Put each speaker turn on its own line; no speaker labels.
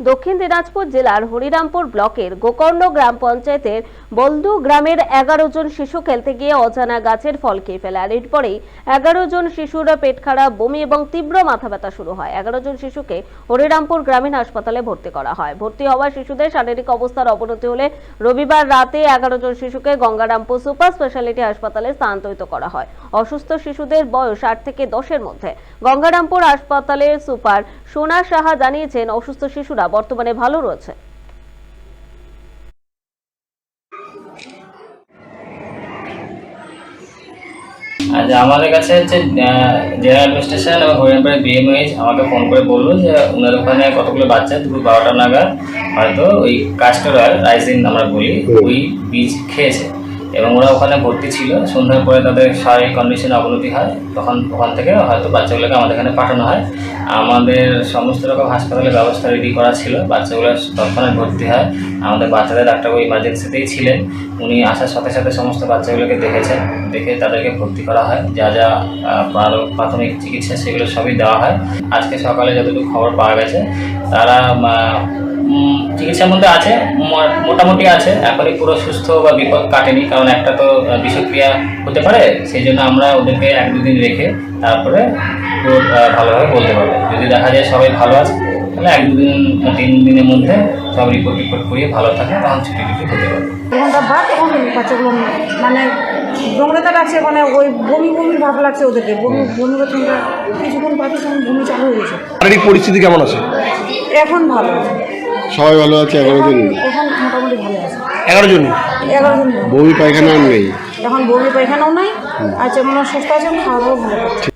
দক্ষিণ দিনাজপুর জেলার হরিরামপুর ব্লকের গোকর্ণ গ্রাম পঞ্চায়েতের বলদু গ্রামের এগারো জন শিশু খেলতে গিয়ে অজানা গাছের ফল খেয়ে ফেলে। আর এরপরেই এগারো জন শিশুর পেট খারাপ, বমি এবং তীব্র মাথা ব্যথা শুরু হয়। এগারো জন শিশুকে হরিরামপুর গ্রামীণ হাসপাতালে ভর্তি করা হয়। ভর্তি হওয়া শিশুদের শারীরিক অবস্থার অবনতি হলে রবিবার রাতে এগারো জন শিশুকে গঙ্গারামপুর সুপার স্পেশালিটি হাসপাতালে স্থানান্তরিত করা হয়। অসুস্থ শিশুদের বয়স আট থেকে দশের মধ্যে। গঙ্গারামপুর হাসপাতালের সুপার সোনা সাহা জানিয়েছেন, অসুস্থ শিশুরা বর্তমানে ভালো রয়েছে।
আচ্ছা আমাদের কাছে হচ্ছে জেনারেল অ্যাডমিনিস্ট্রেশন এবং হরিয়ানপুরের বিএমএইচ আমাকে ফোন করে বলল যে ওনার ওখানে কতগুলো বাচ্চা দুপুর বারোটা নাগাদ হয়তো ওই কাস্টর অয়েল রাইসিন আমরা বলি ওই বীজ খেয়েছে। এবং ওরা ওখানে ভর্তি ছিল। সন্ধ্যার পরে তাদের শারীরিক কন্ডিশন অবনতি হয়। তখন ওখান থেকে হয়তো বাচ্চাগুলোকে আমাদের এখানে পাঠানো হয়। আমাদের সমস্ত রকম হাসপাতালের ব্যবস্থা রেডি করা ছিল। বাচ্চাগুলো তৎক্ষণাৎ ভর্তি হয়। আমাদের বাচ্চাদের ডাক্তারবাবু ইমার্জেন্সিতেই ছিলেন। উনি আসার সাথে সাথে সমস্ত বাচ্চাগুলোকে দেখেছেন। দেখে তাদেরকে ভর্তি করা হয়। যা যা প্রাথমিক চিকিৎসা সেগুলো সবই দেওয়া হয়। আজকে সকালে যতটুকু খবর পাওয়া গেছে, তারা চিকিৎসার মধ্যে আছে মোটামুটি আছে। এখনই পুরো সুস্থ বা বিপদ কাটেনি কারণ একটা তো বিষক্রিয়া হতে পারে সেই জন্য আমরা ওদেরকে এক দুদিন রেখে তারপরে পুরো ভালোভাবে বলতে পারব। যদি দেখা যায় সবাই ভালো আছে তাহলে এক দুদিন তিন দিনের মধ্যে সব রিপোর্ট টিপোর্ট করিয়ে ভালো থাকে তখন ছুটি টুটি হতে পারবে।
মানে নোংরাতে লাগছে মানে ওই বমি ভাব লাগছে ওদেরকে। বমি বমি কিছুক্ষণ বমি চালু
পরিস্থিতি কেমন আছে?
এখন ভালো আছে।
সবাই ভালো আছে এগারো জন।
এখন মোটামুটি ভালো আছে।
এগারো জন?
এগারো জন।
বমি পায়খানা আর নেই।
এখন বমি পায়খানাও নাই আর যেমন সুস্থ আছে খাওয়া দাওয়া ভালো।